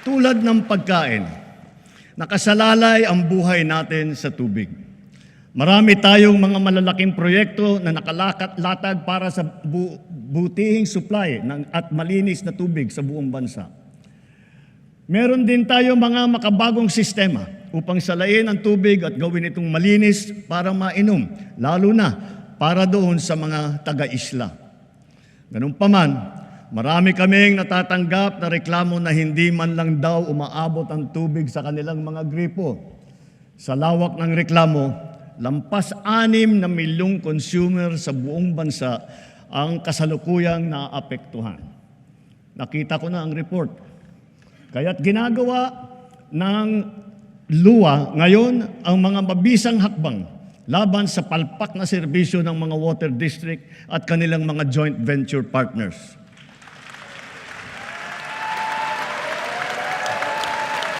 Tulad ng pagkain, nakasalalay ang buhay natin sa tubig. Marami tayong mga malalaking proyekto na nakalatag para sa bu- butihing supply ng, at malinis na tubig sa buong bansa. Meron din tayo mga makabagong sistema upang salayin ang tubig at gawin itong malinis para mainom, lalo na para doon sa mga taga-isla. Ganun pa man, marami kaming natatanggap na reklamo na hindi man lang daw umaabot ang tubig sa kanilang mga gripo. Sa lawak ng reklamo, lampas anim na milyong consumer sa buong bansa ang kasalukuyang naapektuhan. Nakita ko na ang report. Kaya't ginagawa ng luwa ngayon ang mga mabisang hakbang laban sa palpak na serbisyo ng mga water district at kanilang mga joint venture partners.